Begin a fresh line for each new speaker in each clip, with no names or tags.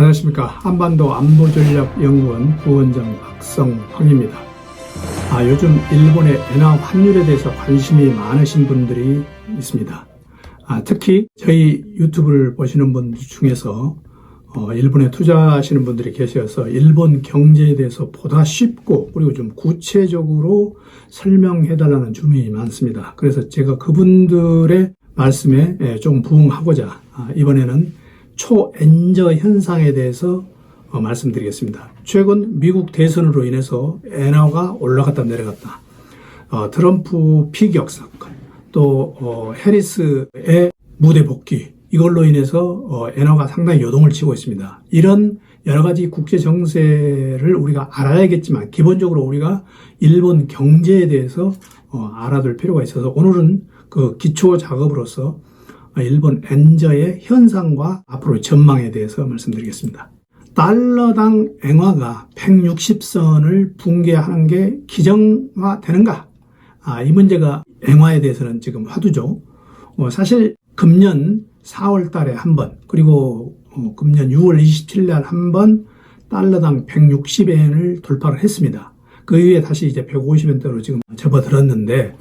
안녕하십니까. 한반도 안보전략 연구원 부원장 박성황입니다. 아, 요즘 일본의 엔화 환율에 대해서 관심이 많으신 분들이 있습니다. 아, 특히 저희 유튜브를 보시는 분들 중에서 어, 일본에 투자하시는 분들이 계셔서 일본 경제에 대해서 보다 쉽고 그리고 좀 구체적으로 설명해 달라는 주문이 많습니다. 그래서 제가 그분들의 말씀에 예, 좀 부응하고자 아, 이번에는 초엔저 현상에 대해서 어, 말씀드리겠습니다. 최근 미국 대선으로 인해서 엔화가 올라갔다 내려갔다. 어, 트럼프 피격 사건, 또 어, 해리스의 무대 복귀 이걸로 인해서 어, 엔화가 상당히 요동을 치고 있습니다. 이런 여러 가지 국제 정세를 우리가 알아야겠지만 기본적으로 우리가 일본 경제에 대해서 어, 알아둘 필요가 있어서 오늘은 그 기초 작업으로서 일본 엔저의 현상과 앞으로 전망에 대해서 말씀드리겠습니다. 달러당 엔화가 160선을 붕괴하는 게 기정화되는가? 아, 이 문제가 엔화에 대해서는 지금 화두죠. 어, 사실 금년 4월 달에 한 번, 그리고 어, 금년 6월 27일 날 한 번 달러당 160엔을 돌파를 했습니다. 그 이후에 다시 이제 150엔대로 지금 접어들었는데,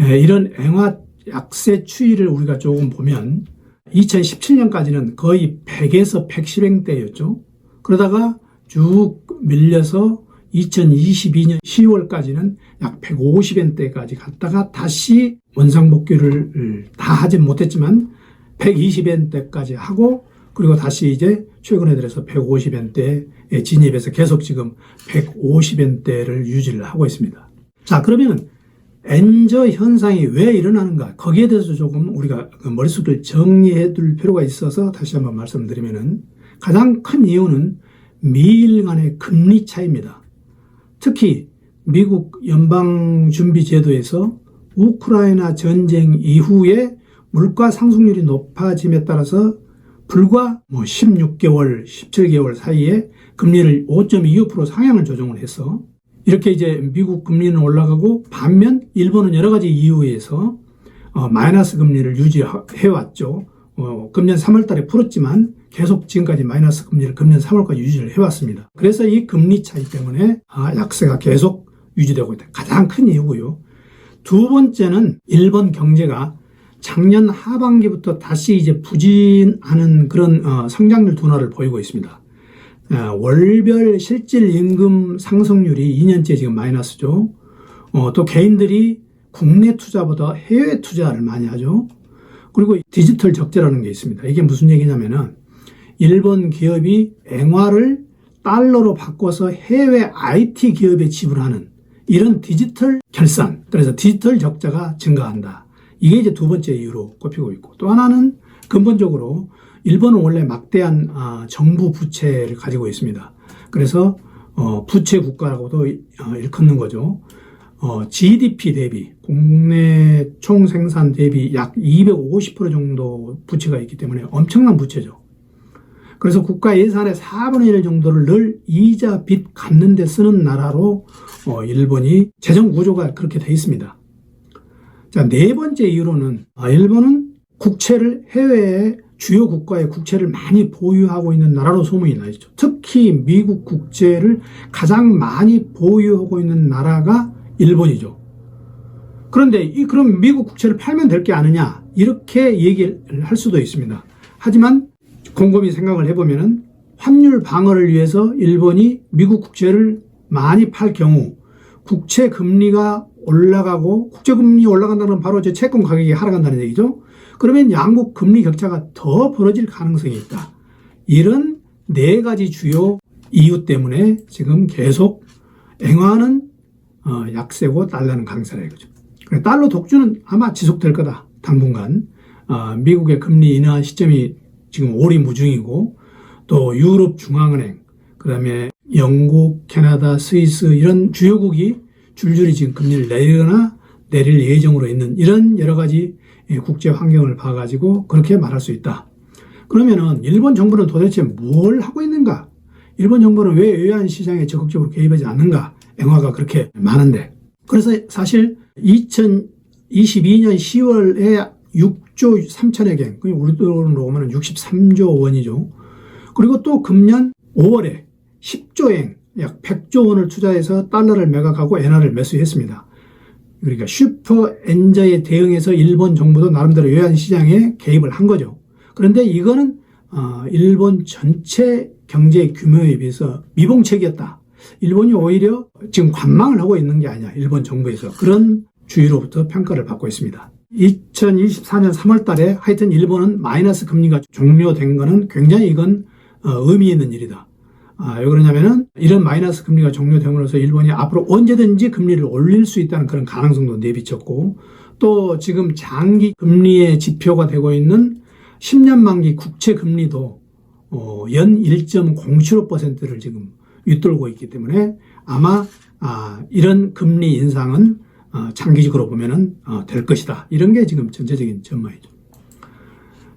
에, 이런 엔화 약세 추이를 우리가 조금 보면 2017년까지는 거의 100에서 110엔대였죠. 그러다가 쭉 밀려서 2022년 10월까지는 약 150엔대까지 갔다가 다시 원상복귀를 다 하진 못했지만 120엔대까지 하고 그리고 다시 이제 최근에 들어서 150엔대에 진입해서 계속 지금 150엔대를 유지를 하고 있습니다. 자, 그러면 엔저 현상이 왜 일어나는가? 거기에 대해서 조금 우리가 그 머릿속을 정리해 둘 필요가 있어서 다시 한번 말씀드리면은 가장 큰 이유는 미일 간의 금리 차이입니다. 특히 미국 연방준비제도에서 우크라이나 전쟁 이후에 물가 상승률이 높아짐에 따라서 불과 뭐 16개월, 17개월 사이에 금리를 5.25% 상향을 조정을 해서 이렇게 이제 미국 금리는 올라가고 반면 일본은 여러 가지 이유에서 어, 마이너스 금리를 유지해 왔죠. 어, 금년 3월 달에 풀었지만 계속 지금까지 마이너스 금리를 금년 3월까지 유지를 해왔습니다. 그래서 이 금리 차이 때문에 아, 약세가 계속 유지되고 있다. 가장 큰 이유고요. 두 번째는 일본 경제가 작년 하반기부터 다시 이제 부진하는 그런 어, 성장률 둔화를 보이고 있습니다. 어, 월별 실질 임금 상승률이 2년째 지금 마이너스죠. 어, 또 개인들이 국내 투자보다 해외 투자를 많이 하죠. 그리고 디지털 적재라는 게 있습니다. 이게 무슨 얘기냐면은 일본 기업이 엔화를 달러로 바꿔서 해외 IT 기업에 지불하는 이런 디지털 결산, 그래서 디지털 적자가 증가한다. 이게 이제 두 번째 이유로 꼽히고 있고 또 하나는 근본적으로 일본은 원래 막대한 아, 정부 부채를 가지고 있습니다. 그래서 어, 부채 국가라고도 어, 일컫는 거죠. 어, GDP 대비 국내 총 생산 대비 약 250% 정도 부채가 있기 때문에 엄청난 부채죠. 그래서 국가 예산의 4분의 1 정도를 늘 이자 빚 갚는 데 쓰는 나라로 어, 일본이 재정 구조가 그렇게 돼 있습니다. 자, 네 번째 이유로는 아, 일본은 국채를 해외에 주요 국가의 국채를 많이 보유하고 있는 나라로 소문이 나 있죠. 특히 미국 국채를 가장 많이 보유하고 있는 나라가 일본이죠. 그런데 이 그럼 미국 국채를 팔면 될 게 아니냐 이렇게 얘기를 할 수도 있습니다. 하지만 곰곰이 생각을 해보면은 환율 방어를 위해서 일본이 미국 국채를 많이 팔 경우 국채 금리가 올라가고 국제 금리 올라간다는 바로 제 채권 가격이 하락한다는 얘기죠. 그러면 양국 금리 격차가 더 벌어질 가능성이 있다. 이런 네 가지 주요 이유 때문에 지금 계속 엔화는 어, 약세고 달러는 강세라 이거죠. 달러 독주는 아마 지속될 거다. 당분간 어, 미국의 금리 인하 시점이 지금 오리무중이고 또 유럽 중앙은행 그다음에 영국, 캐나다, 스위스 이런 주요국이 줄줄이 지금 금리를 내리거나 내릴 예정으로 있는 이런 여러 가지 국제 환경을 봐가지고 그렇게 말할 수 있다. 그러면은 일본 정부는 도대체 뭘 하고 있는가? 일본 정부는 왜 외환 시장에 적극적으로 개입하지 않는가? 엔화가 그렇게 많은데. 그래서 사실 2022년 10월에 6조 3천억 엔, 우리 돈으로 보면 63조 원이죠. 그리고 또 금년 5월에 10조행 약 100조 원을 투자해서 달러를 매각하고 엔화를 매수했습니다. 그러니까 슈퍼 엔저에 대응해서 일본 정부도 나름대로 외환 시장에 개입을 한 거죠. 그런데 이거는 어, 일본 전체 경제 규모에 비해서 미봉책이었다. 일본이 오히려 지금 관망을 하고 있는 게 아니야. 일본 정부에서 그런 주의로부터 평가를 받고 있습니다. 2024년 3월 달에 하여튼 일본은 마이너스 금리가 종료된 거는 굉장히 이건 어, 의미 있는 일이다. 아, 왜 그러냐면은 이런 마이너스 금리가 종료됨으로써 일본이 앞으로 언제든지 금리를 올릴 수 있다는 그런 가능성도 내비쳤고 또 지금 장기 금리의 지표가 되고 있는 10년 만기 국채 금리도 어, 연 1.07%를 지금 윗돌고 있기 때문에 아마 아, 이런 금리 인상은 어, 장기적으로 보면은 어, 될 것이다. 이런 게 지금 전체적인 전망이죠.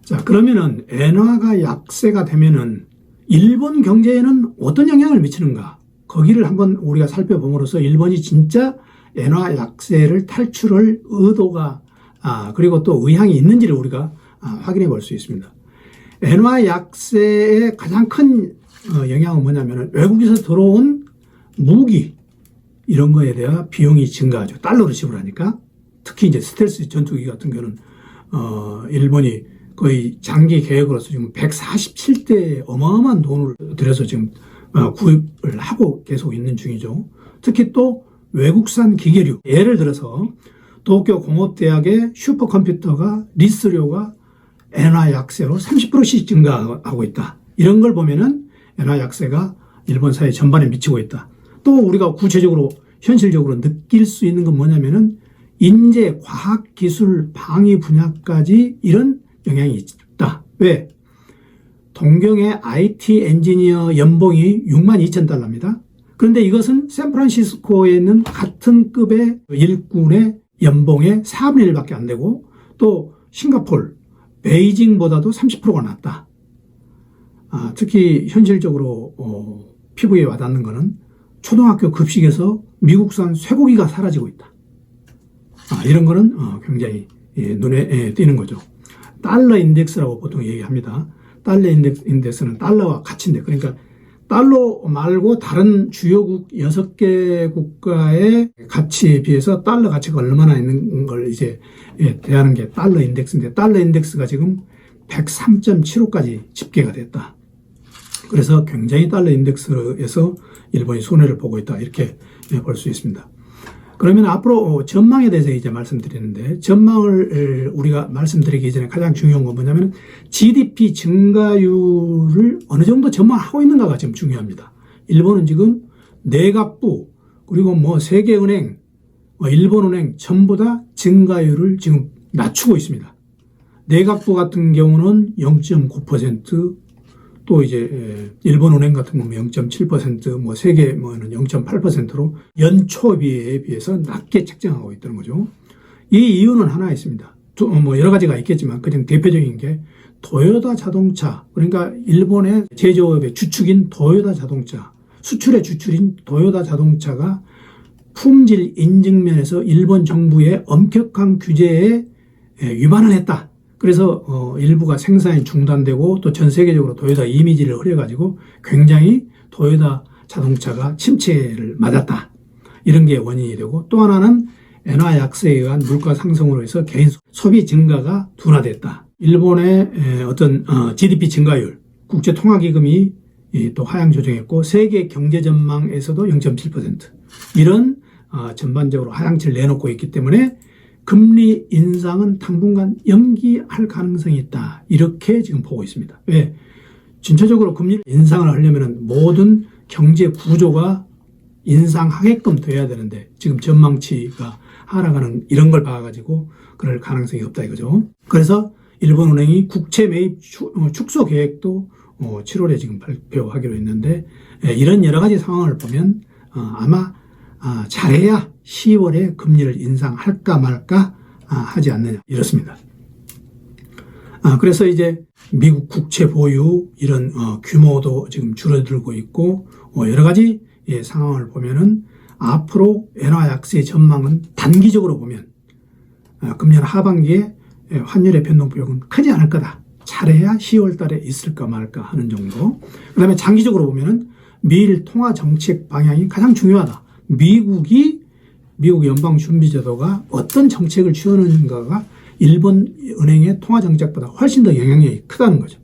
자, 그러면은 엔화가 약세가 되면은 일본 경제에는 어떤 영향을 미치는가? 거기를 한번 우리가 살펴봄으로써 일본이 진짜 엔화 약세를 탈출할 의도가 아, 그리고 또 의향이 있는지를 우리가 아, 확인해 볼 수 있습니다. 엔화 약세의 가장 큰 어, 영향은 뭐냐면 외국에서 들어온 무기 이런 거에 대한 비용이 증가하죠. 달러로 지불하니까 특히 이제 스텔스 전투기 같은 경우는 어, 일본이 거의 장기 계획으로서 지금 147대 어마어마한 돈을 들여서 지금 어, 구입을 하고 계속 있는 중이죠. 특히 또 외국산 기계류 예를 들어서 도쿄 공업대학의 슈퍼컴퓨터가 리스료가 엔화 약세로 30%씩 증가하고 있다. 이런 걸 보면은 엔화 약세가 일본 사회 전반에 미치고 있다. 또 우리가 구체적으로 현실적으로 느낄 수 있는 건 뭐냐면은 인재, 과학, 기술, 방위 분야까지 이런 영향이 있다. 왜? 동경의 IT 엔지니어 연봉이 6만 2천 달러입니다. 그런데 이것은 샌프란시스코에 있는 같은 급의 일꾼의 연봉의 4분의 1밖에 안 되고 또 싱가폴, 베이징보다도 30%가 낮다. 아, 특히 현실적으로 어, 피부에 와닿는 것은 초등학교 급식에서 미국산 쇠고기가 사라지고 있다. 아, 이런 거는 어, 굉장히 예, 눈에 예, 띄는 거죠. 달러 인덱스라고 보통 얘기합니다. 달러 인덱스, 인덱스는 달러와 가치인데 그러니까 달러 말고 다른 주요국 6개 국가의 가치에 비해서 달러 가치가 얼마나 있는 걸 이제 예, 대하는 게 달러 인덱스인데 달러 인덱스가 지금 103.75까지 집계가 됐다. 그래서 굉장히 달러 인덱스에서 일본이 손해를 보고 있다. 이렇게 예, 볼수 있습니다. 그러면 앞으로 전망에 대해서 이제 말씀드리는데 전망을 우리가 말씀드리기 전에 가장 중요한 건 뭐냐면 GDP 증가율을 어느 정도 전망하고 있는가가 지금 중요합니다. 일본은 지금 내각부 그리고 뭐 세계은행, 뭐 일본은행 전부 다 증가율을 지금 낮추고 있습니다. 내각부 같은 경우는 0.9%, 또 이제 일본 은행 같은 경우는 0.7%, 뭐 세계 뭐는 0.8%로 연초 비에 비해서 낮게 책정하고 있다는 거죠. 이 이유는 하나 있습니다. 뭐 여러 가지가 있겠지만 그냥 대표적인 게 도요타 자동차 그러니까 일본의 제조업의 주축인 도요타 자동차 수출의 주출인 도요타 자동차가 품질 인증면에서 일본 정부의 엄격한 규제에 위반을 했다. 그래서 어, 일부가 생산이 중단되고 또 전 세계적으로 도요타 이미지를 흐려가지고 굉장히 도요타 자동차가 침체를 맞았다. 이런 게 원인이 되고 또 하나는 엔화 약세에 의한 물가 상승으로 해서 개인 소비 증가가 둔화됐다. 일본의 어떤 어, GDP 증가율, 국제 통화 기금이 또 하향 조정했고 세계 경제 전망에서도 0.7% 이런 어, 전반적으로 하향치를 내놓고 있기 때문에 금리 인상은 당분간 연기할 가능성이 있다. 이렇게 지금 보고 있습니다. 왜? 전체적으로 금리 인상을 하려면 모든 경제 구조가 인상하게끔 돼야 되는데 지금 전망치가 하락하는 이런 걸 봐가지고 그럴 가능성이 없다 이거죠. 그래서 일본은행이 국채 매입 어, 축소 계획도 7월에 어, 지금 발표하기로 했는데 예, 이런 여러 가지 상황을 보면 어, 아마 아, 잘해야 10월에 금리를 인상할까 말까 아, 하지 않느냐 이렇습니다. 아, 그래서 이제 미국 국채 보유 이런 어, 규모도 지금 줄어들고 있고 어, 여러 가지 예, 상황을 보면은 앞으로 엔화 약세 전망은 단기적으로 보면 어, 금년 하반기에 예, 환율의 변동폭은 크지 않을 거다 잘해야 10월 달에 있을까 말까 하는 정도. 그 다음에 장기적으로 보면은 미일 통화 정책 방향이 가장 중요하다. 미국이 미국 연방준비제도가 어떤 정책을 취하는가가 일본 은행의 통화 정책보다 훨씬 더 영향력이 크다는 거죠.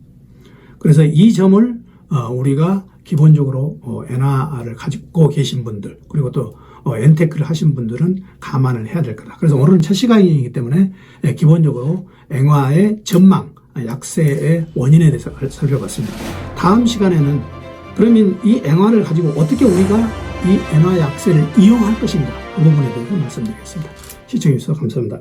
그래서 이 점을 어, 우리가 기본적으로 어, 엔화를 가지고 계신 분들 그리고 또 어, 엔테크를 하신 분들은 감안을 해야 될 거다. 그래서 오늘은 첫 시간이기 때문에 예, 기본적으로 엔화의 전망, 약세의 원인에 대해서 살펴봤습니다. 다음 시간에는 그러면 이 엔화를 가지고 어떻게 우리가 이 엔화 약세를 이용할 것인가 그 부분에 대해서 말씀드리겠습니다. 시청해주셔서 감사합니다.